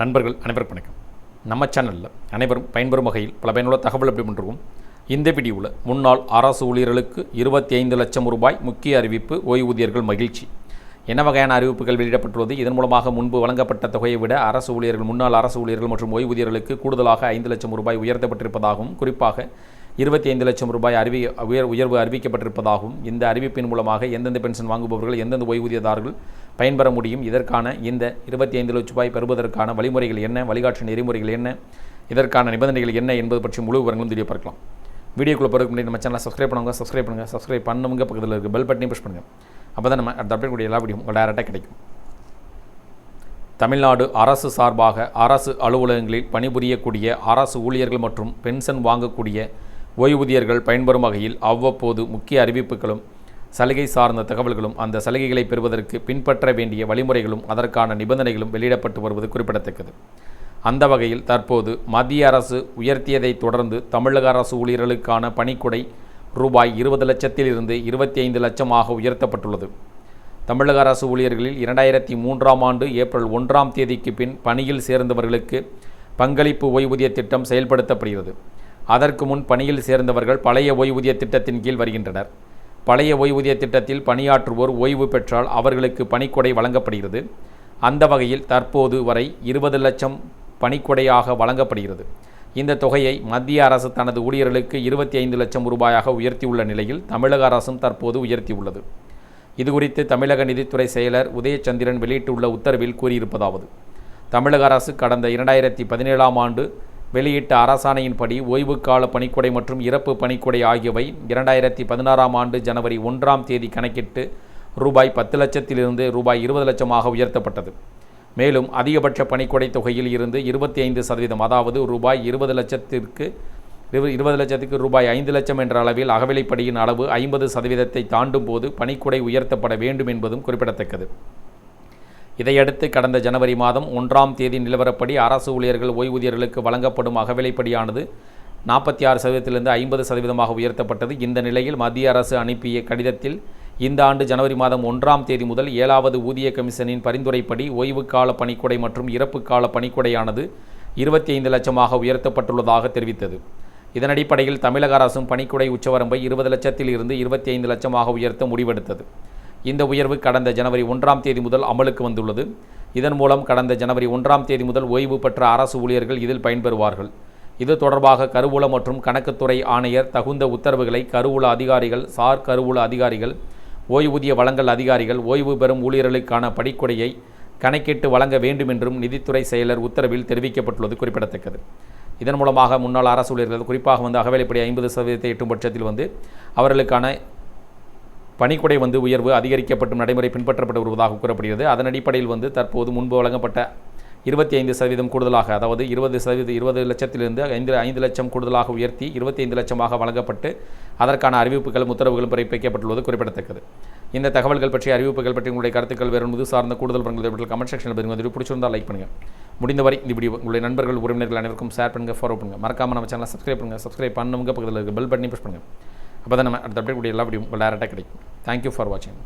நண்பர்கள் அனைவரும் வணக்கம். நம்ம சேனலில் அனைவரும் பயன்பெறும் வகையில் பல பயனுள்ள தகவல் எப்படி பண்ணுறோம் இந்த வீடியோவில் முன்னாள் அரசு ஊழியர்களுக்கு இருபத்தி ஐந்து லட்சம் ரூபாய் முக்கிய அறிவிப்பு ஓய்வூதியர்கள் மகிழ்ச்சி. என்ன வகையான அறிவிப்புகள் வெளியிடப்பட்டுள்ளது? இதன் மூலமாக முன்பு வழங்கப்பட்ட தொகையை விட அரசு ஊழியர்கள் முன்னாள் அரசு ஊழியர்கள் மற்றும் ஓய்வூதியர்களுக்கு கூடுதலாக ஐந்து லட்சம் ரூபாய் உயர்த்தப்பட்டிருப்பதாகவும் குறிப்பாக இருபத்தி ஐந்து லட்சம் ரூபாய் அறிவி உயர் உயர்வு அறிவிக்கப்பட்டிருப்பதாகவும் இந்த அறிவிப்பின் மூலமாக எந்தெந்த பென்ஷன் வாங்குபவர்கள் எந்தெந்த ஓய்வூதியதாரர்கள் பயன்பெற முடியும்? இதற்கான இந்த இருபத்தி ஐந்து லட்சம் ரூபாய் பெறுவதற்கான வழிமுறைகள் என்ன? வழிகாட்டு நெறிமுறைகள் என்ன? இதற்கான நிபந்தனைகள் என்ன என்பது பற்றி முழு விவரங்களும் தெரிய பார்க்கலாம். வீடியோக்குள்ளே பிறகு முன்னாடி நம்ம சேனலை சப்ஸ்கிரைப் பண்ணுங்க சப்ஸ்கிரைப் பண்ணுங்கள் சப்ஸ்கிரைப் பண்ணுங்க பக்கத்தில் இருக்க பெல் பட்டனையும் ப்ரெஸ் பண்ணுங்கள் அப்போ தான் நம்ம அடுத்த அப்டேட் கூடிய எல்லா வீடியோ உங்கள் டேரெக்டாக கிடைக்கும். தமிழ்நாடு அரசு சார்பாக அரசு அலுவலகங்களில் பணிபுரியக்கூடிய அரசு ஊழியர்கள் மற்றும் பென்ஷன் வாங்கக்கூடிய ஓய்வூதியர்கள் பயன்பெறும் வகையில் அவ்வப்போது முக்கிய அறிவிப்புகளும் சலுகை சார்ந்த தகவல்களும் அந்த சலுகைகளை பெறுவதற்கு பின்பற்ற வேண்டிய வழிமுறைகளும் அதற்கான நிபந்தனைகளும் வெளியிடப்பட்டு வருவது குறிப்பிடத்தக்கது. அந்த வகையில் தற்போது மத்திய அரசு உயர்த்தியதை தொடர்ந்து தமிழக அரசு ஊழியர்களுக்கான பணிக்குடை ரூபாய் இருபது லட்சத்திலிருந்து இருபத்தி ஐந்து லட்சமாக உயர்த்தப்பட்டுள்ளது. தமிழக அரசு ஊழியர்களில் இரண்டாயிரத்தி மூன்றாம் ஆண்டு ஏப்ரல் ஒன்றாம் தேதிக்கு பின் பணியில் சேர்ந்தவர்களுக்கு பங்களிப்பு ஓய்வூதிய திட்டம் செயல்படுத்தப்படுகிறது. அதற்கு முன் பணியில் சேர்ந்தவர்கள் பழைய ஓய்வூதிய திட்டத்தின் கீழ் வருகின்றனர். பழைய ஓய்வூதிய திட்டத்தில் பணியாற்றுவோர் ஓய்வு பெற்றால் அவர்களுக்கு பணிக்கொடை வழங்கப்படுகிறது. அந்த வகையில் தற்போது வரை இருபது லட்சம் பணிக்கொடையாக வழங்கப்படுகிறது. இந்த தொகையை மத்திய அரசு தனது ஊழியர்களுக்கு இருபத்தி ஐந்து லட்சம் ரூபாயாக உயர்த்தியுள்ள நிலையில் தமிழக அரசும் தற்போது உயர்த்தியுள்ளது. இதுகுறித்து தமிழக நிதித்துறை செயலர் உதயச்சந்திரன் வெளியிட்டுள்ள உத்தரவில் கூறியிருப்பதாவது தமிழக அரசு கடந்த இரண்டாயிரத்தி பதினேழாம் ஆண்டு வெளியிட்ட அரசாணையின்படி ஓய்வுக்கால பணிக்கொடை மற்றும் இறப்பு பணிக்கொடை ஆகியவை இரண்டாயிரத்தி பதினாறாம் ஆண்டு ஜனவரி ஒன்றாம் தேதி கணக்கிட்டு ரூபாய் பத்து லட்சத்திலிருந்து ரூபாய் இருபது லட்சமாக உயர்த்தப்பட்டது. மேலும் அதிகபட்ச பணிக்கொடை தொகையில் இருந்து இருபத்தி ஐந்து சதவீதம் அதாவது ரூபாய் இருபது லட்சத்திற்கு இரு- இருபது லட்சத்துக்கு ரூபாய் ஐந்து லட்சம் என்ற அளவில் அகவிலைப்படியின் அளவு ஐம்பது சதவீதத்தை தாண்டும் போது பணிக்கொடை உயர்த்தப்பட வேண்டும் என்பதும் குறிப்பிடத்தக்கது. இதையடுத்து கடந்த ஜனவரி மாதம் ஒன்றாம் தேதி நிலவரப்படி அரசு ஊழியர்கள் ஓய்வூதியர்களுக்கு வழங்கப்படும் அகவிலைப்படியானது நாற்பத்தி ஆறு சதவீதத்திலிருந்து ஐம்பது சதவீதமாக உயர்த்தப்பட்டது. இந்த நிலையில் மத்திய அரசு அனுப்பிய கடிதத்தில் இந்த ஆண்டு ஜனவரி மாதம் ஒன்றாம் தேதி முதல் ஏழாவது ஊதிய கமிஷனின் பரிந்துரைப்படி ஓய்வு கால பணிக்கொடை மற்றும் இறப்பு கால பணிக்கொடையானது இருபத்தி ஐந்து லட்சமாக உயர்த்தப்பட்டுள்ளதாக தெரிவித்தது. இதன் அடிப்படையில் தமிழக அரசும் பணிக்குடை உச்சவரம்பை இருபது லட்சத்தில் இருந்து இருபத்தி ஐந்து லட்சமாக உயர்த்த முடிவெடுத்தது. இந்த உயர்வு கடந்த ஜனவரி ஒன்றாம் தேதி முதல் அமலுக்கு வந்துள்ளது. இதன் மூலம் கடந்த ஜனவரி ஒன்றாம் தேதி முதல் ஓய்வு பெற்ற அரசு ஊழியர்கள் இதில் பயன்பெறுவார்கள். இது தொடர்பாக கருவூல மற்றும் கணக்குத்துறை ஆணையர் தகுந்த உத்தரவுகளை கருவூல அதிகாரிகள் சார் கருவூல அதிகாரிகள் ஓய்வூதிய வழங்கல் அதிகாரிகள் ஓய்வு பெறும் ஊழியர்களுக்கான படிக்கொடையை கணக்கிட்டு வழங்க வேண்டும் என்றும் நிதித்துறை செயலர் உத்தரவில் தெரிவிக்கப்பட்டுள்ளது குறிப்பிடத்தக்கது. இதன் மூலமாக முன்னாள் அரசு ஊழியர்கள் குறிப்பாக வந்து அகவேலைப்படி ஐம்பது சதவீதத்தை எட்டும் பட்சத்தில் வந்து அவர்களுக்கான பணிக்குடை வந்து உயர்வு அதிகரிக்கப்படும் நடைமுறை பின்பற்றப்பட்டு வருவதாக கூறப்படுகிறது. அதன் அடிப்படையில் வந்து தற்போது முன்பு வழங்கப்பட்ட இருபத்தி ஐந்து சதவீதம் கூடுதலாக அதாவது இருபது சதவீத இருபது லட்சத்திலிருந்து ஐந்து ஐந்து லட்சம் கூடுதலாக உயர்த்தி இருபத்தி ஐந்து லட்சமாக வழங்கப்பட்டு அதற்கான அறிவிப்புகளும் உத்தரவுகளும் பிறப்பிக்கப்பட்டுள்ளது குறிப்பிடத்தக்கது. இந்த தகவல்கள் பற்றிய அறிவிப்புகள் பற்றி உங்களுடைய கருத்துக்கள் வேறு முது சார்ந்த கூடுதல் விவரங்கள் கமெண்ட் செக்ஷனில் பதிவு வந்து பிடிச்சிருந்தால் லைக் பண்ணுங்கள் முடிந்தவரை இந்த வீடியோ உங்களுடைய நண்பர்கள் உறவினர்கள் அனைவருக்கும் ஷேர் பண்ணுங்கள் ஃபாலோ பண்ணுங்கள் மறக்காமல் நம்ம சேனலை சப்ஸ்கிரைப் பண்ணுங்கள் சப்ஸ்கிரைப் பண்ணுங்க பக்கத்தில் இருக்க பெல் பட்டனையும் ப்ரெஸ் பண்ணுங்கள் அப்போ தான் நம்ம அடுத்த அப்டேட் கூடிய எல்லா வீடியோ டேரெக்டாக கிடைக்கும். தேங்க்யூ ஃபார் வாட்சிங்